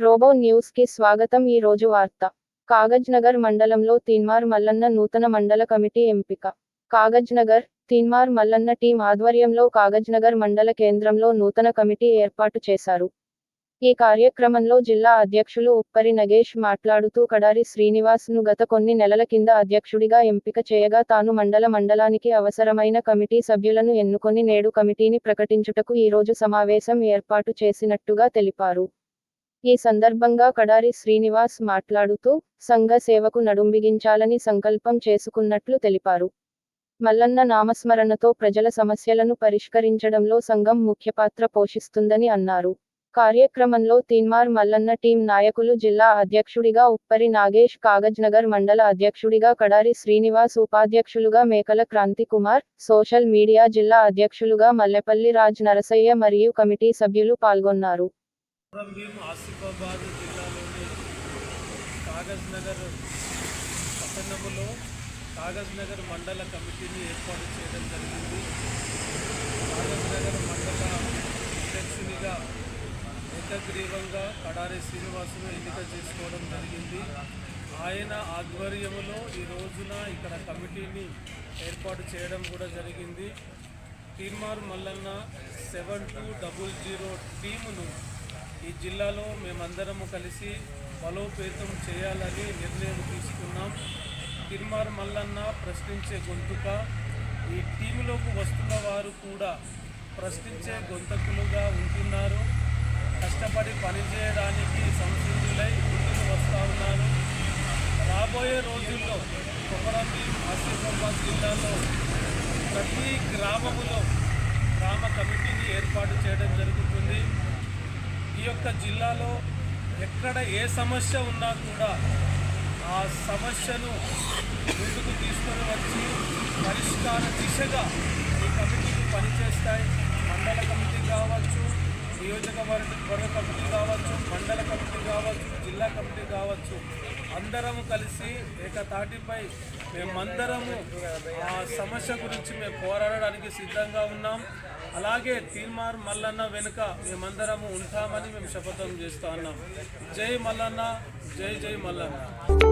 Robo న్యూస్కి స్వాగతం ఈ రోజు వార్త. కాగజ్ నగర్ మండలంలో తీన్మార్ మల్లన్న నూతన మండల కమిటీ ఎంపిక. కాగజ్ నగర్ తీన్మార్ మల్లన్న టీం ఆధ్వర్యంలో కాగజ్ నగర్ మండల కేంద్రంలో నూతన కమిటీ ఏర్పాటు చేశారు. ఈ కార్యక్రమంలో జిల్లా అధ్యక్షులు ఉప్పరి నగేష్ మాట్లాడుతూ కడారి శ్రీనివాస్ను గత కొన్ని నెలల కింద అధ్యక్షుడిగా ఎంపిక చేయగా తాను మండల మండలానికి అవసరమైన కమిటీ సభ్యులను ఎన్నుకొని నేడు కమిటీని ప్రకటించుటకు ఈ రోజు సమావేశం ఏర్పాటు చేసినట్టుగా తెలిపారు. ఈ సందర్భంగా కడారి శ్రీనివాస్ మాట్లాడుతూ సంఘ సేవకు నడుంబిగించాలని సంకల్పం చేసుకున్నట్లు తెలిపారు. మల్లన్న నామస్మరణతో ప్రజల సమస్యలను పరిష్కరించడంలో సంఘం ముఖ్య పాత్ర పోషిస్తుందని అన్నారు. కార్యక్రమంలో తీన్మార్ మల్లన్న టీం నాయకులు జిల్లా అధ్యక్షుడిగా ఉప్పరి నాగేష్ కాగజ్ నగర్ మండల అధ్యక్షుడిగా కడారి శ్రీనివాస్ ఉపాధ్యక్షులుగా మేకల క్రాంతి కుమార్ సోషల్ మీడియా జిల్లా అధ్యక్షులుగా మల్లెపల్లి రాజ్ నరసయ్య మరియు కమిటీ సభ్యులు పాల్గొన్నారు. భీం ఆసిఫాబాద్ జిల్లాలోని కాగజ్ నగర్ పట్టణములో కాగజ్ నగర్ మండల కమిటీని ఏర్పాటు చేయడం జరిగింది. కాగజ్ నగర్ మండల అధ్యక్షునిగా ఏకగ్రీవంగా కడారి శ్రీనివాసును ఎన్నిక చేసుకోవడం జరిగింది. ఆయన ఆధ్వర్యంలో ఈ రోజున ఇక్కడ కమిటీని ఏర్పాటు చేయడం కూడా జరిగింది. Teenmar Mallanna seven two double zero టీమును ఈ జిల్లాలో మేమందరము కలిసి బలోపేతం చేయాలని నిర్ణయం తీసుకున్నాం. తిరుమార్ మల్లన్న ప్రశ్నించే గొంతుక ఈ టీములోకి వస్తున్న వారు కూడా ప్రశ్నించే గొంతకులుగా ఉంటున్నారు. కష్టపడి పనిచేయడానికి సంసిద్ధులై ముందుకు వస్తూ ఉన్నారు. రాబోయే రోజుల్లో కొమరంభీం ఆసిఫాబాద్ జిల్లాలో ప్రతి గ్రామములో గ్రామ కమిటీని ఏర్పాటు చేయడం జరుగుతుంది. ఒక్క జిల్లాలో ఎక్కడ ఏ సమస్య ఉన్నా కూడా ఆ సమస్యను ముందుకు తీసుకొని వచ్చి పరిష్కార దిశగా ఈ కమిటీలు పనిచేస్తాయి. మండల కమిటీ కావచ్చు నియోజకవర్గ కమిటీ కావచ్చు మండల కమిటీ కావచ్చు జిల్లా కమిటీ కావచ్చు అందరము కలిసి ఏకతాటిపై మేమందరము ఆ సమస్య గురించి మేము పోరాడడానికి సిద్ధంగా ఉన్నాం. అలాగే తీర్మార్ మల్లన్న వెనుక మేమందరము ఉంటామని మేము శపథం చేస్తా ఉన్నాం. జై మల్లన్న జై జై మల్లన్న.